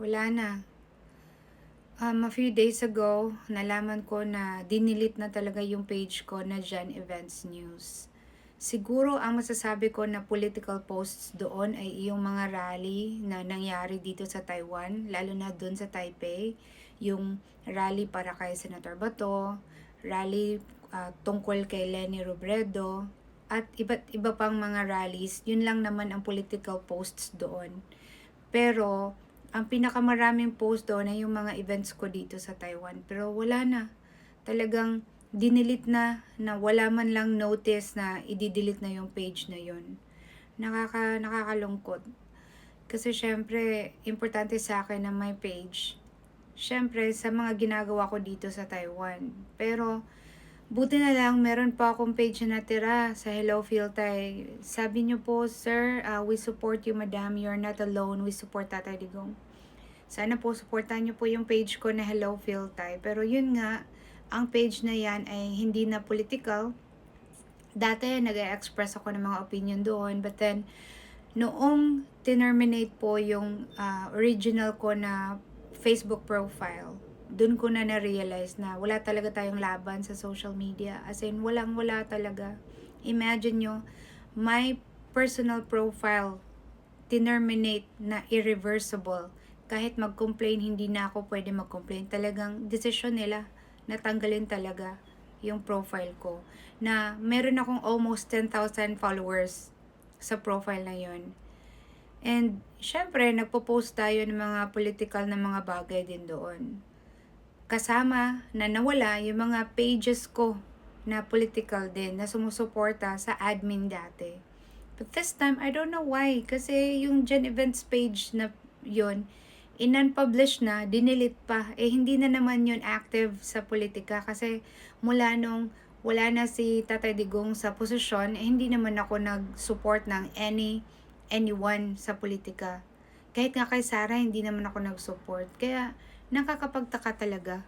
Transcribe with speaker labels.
Speaker 1: Wala na. Um, a few days ago, nalaman ko na dinilit na talaga yung page ko na Jan Events News. Siguro ang masasabi ko na political posts doon ay yung mga rally na nangyari dito sa Taiwan, lalo na doon sa Taipei, yung rally para kay Senator Bato, rally ah, tungkol kay Lenny Robredo, at iba't iba pang mga rallies, yun lang naman ang political posts doon. Pero, ang pinakamaraming post doon ay yung mga events ko dito sa Taiwan. Pero wala na. Talagang dinilit na na wala man lang notice na i-delete na yung page na yun. Nakaka, nakakalungkot. Kasi syempre, importante sa akin na may page. Syempre, sa mga ginagawa ko dito sa Taiwan. Pero, buti na lang, meron pa akong page na natira sa Hello Philtay. Sabi niyo po, Sir, uh, we support you, Madam. You're not alone. We support Tatay Digong. Sana po, supportan niyo po yung page ko na Hello Philtay. Pero yun nga, ang page na yan ay hindi na political. Dati, nag-express ako ng mga opinion doon. But then, noong terminate po yung ah, original ko na Facebook profile, dun ko na na-realize na wala talaga tayong laban sa social media. As in, walang wala talaga. Imagine nyo, my personal profile tinerminate na irreversible. Kahit mag-complain, hindi na ako pwede mag-complain. Talagang desisyon nila na tanggalin talaga yung profile ko. Na meron akong almost 10,000 followers sa profile na yon. And, syempre, nagpo-post tayo ng mga political na mga bagay din doon. Kasama na nawala yung mga pages ko na political din na sumusuporta sa admin dati. But this time, I don't know why. Kasi yung Gen Events page na yon in-unpublish na, dinilit pa. Eh, hindi na naman yun active sa politika. Kasi mula nung wala na si Tatay Digong sa posisyon, eh, hindi naman ako nag-support ng any anyone sa politika. Kahit nga kay Sarah, hindi naman ako nag-support. Kaya, nakakapagtaka talaga.